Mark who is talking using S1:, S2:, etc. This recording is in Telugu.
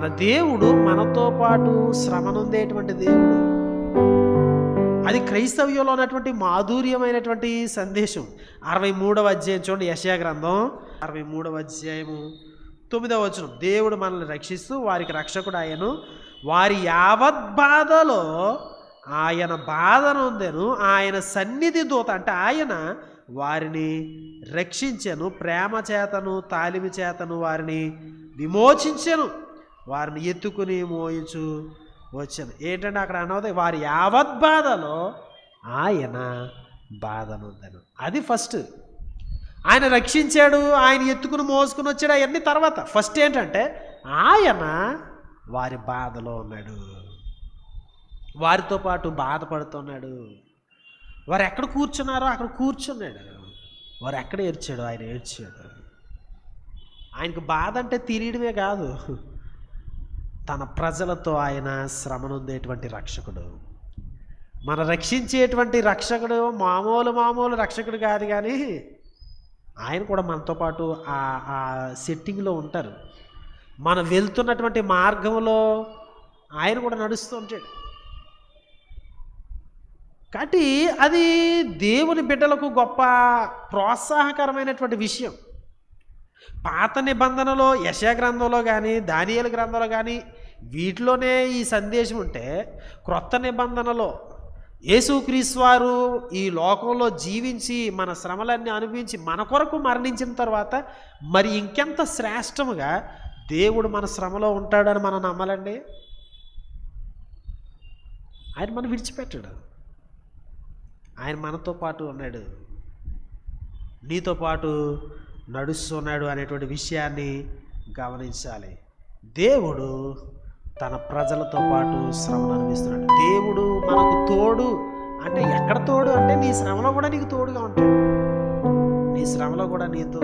S1: మన దేవుడు మనతో పాటు శ్రమనుందేటువంటి దేవుడు. అది క్రైస్తవ్యంలో ఉన్నటువంటి మాధుర్యమైనటువంటి సందేశం. అరవై మూడవ అధ్యాయం చూడండి యశా గ్రంథం అరవై మూడవ అధ్యాయము తొమ్మిదవ వచనం. దేవుడు మనల్ని రక్షిస్తూ వారికి రక్షకుడు ఆయను వారి యావత్ బాధలో ఆయన బాధనుందెను ఆయన సన్నిధి దూత అంటే ఆయన వారిని రక్షించను. ప్రేమ చేతను తాలిమి చేతను వారిని విమోచించను. వారిని ఎత్తుకుని మోయించు వచ్చాను. ఏంటంటే అక్కడ అనవదే వారి యావత్ బాధలో ఆయన బాధనుందను అది ఫస్ట్. ఆయన రక్షించాడు ఆయన ఎత్తుకుని మోసుకుని వచ్చాడు అవన్నీ తర్వాత. ఫస్ట్ ఏంటంటే ఆయన వారి బాధలో ఉన్నాడు. వారితో పాటు బాధపడుతున్నాడు. వారు ఎక్కడ కూర్చున్నారో అక్కడ కూర్చున్నాడు. వారు ఎక్కడ ఏడ్చాడు ఆయన ఏడ్చాడు. ఆయనకు బాధ అంటే తిరియడమే కాదు. తన ప్రజలతో ఆయన శ్రమనుందేటువంటి రక్షకుడు. మన రక్షించేటువంటి రక్షకుడు మామూలు మామూలు రక్షకుడు కాదు కానీ ఆయన కూడా మనతో పాటు ఆ సెట్టింగ్లో ఉంటారు. మనం వెళ్తున్నటువంటి మార్గంలో ఆయన కూడా నడుస్తూ ఉంటాడు. కాబట్టి అది దేవుని బిడ్డలకు గొప్ప ప్రోత్సాహకరమైనటువంటి విషయం. పాత నిబంధనలో యశా గ్రంథంలో కానీ దానియల గ్రంథంలో కానీ వీటిలోనే ఈ సందేశం ఉంటే క్రొత్త నిబంధనలో యేసుక్రీస్ వారు ఈ లోకంలో జీవించి మన శ్రమలన్నీ అనుభవించి మన కొరకు మరణించిన తర్వాత మరి ఇంకెంత శ్రేష్టముగా దేవుడు మన శ్రమలో ఉంటాడని మనం నమ్మాలండి? ఆయన మనం విడిచిపెట్టాడు. ఆయన మనతో పాటు ఉన్నాడు. నీతో పాటు నడుస్తున్నాడు అనేటువంటి విషయాన్ని గమనించాలి. దేవుడు తన ప్రజలతో పాటు శ్రమను అనుభవిస్తున్నాడు. దేవుడు మనకు తోడు అంటే ఎక్కడ తోడు అంటే నీ శ్రమలో కూడా నీకు తోడుగా ఉంటాడు. నీ శ్రమలో కూడా నీతో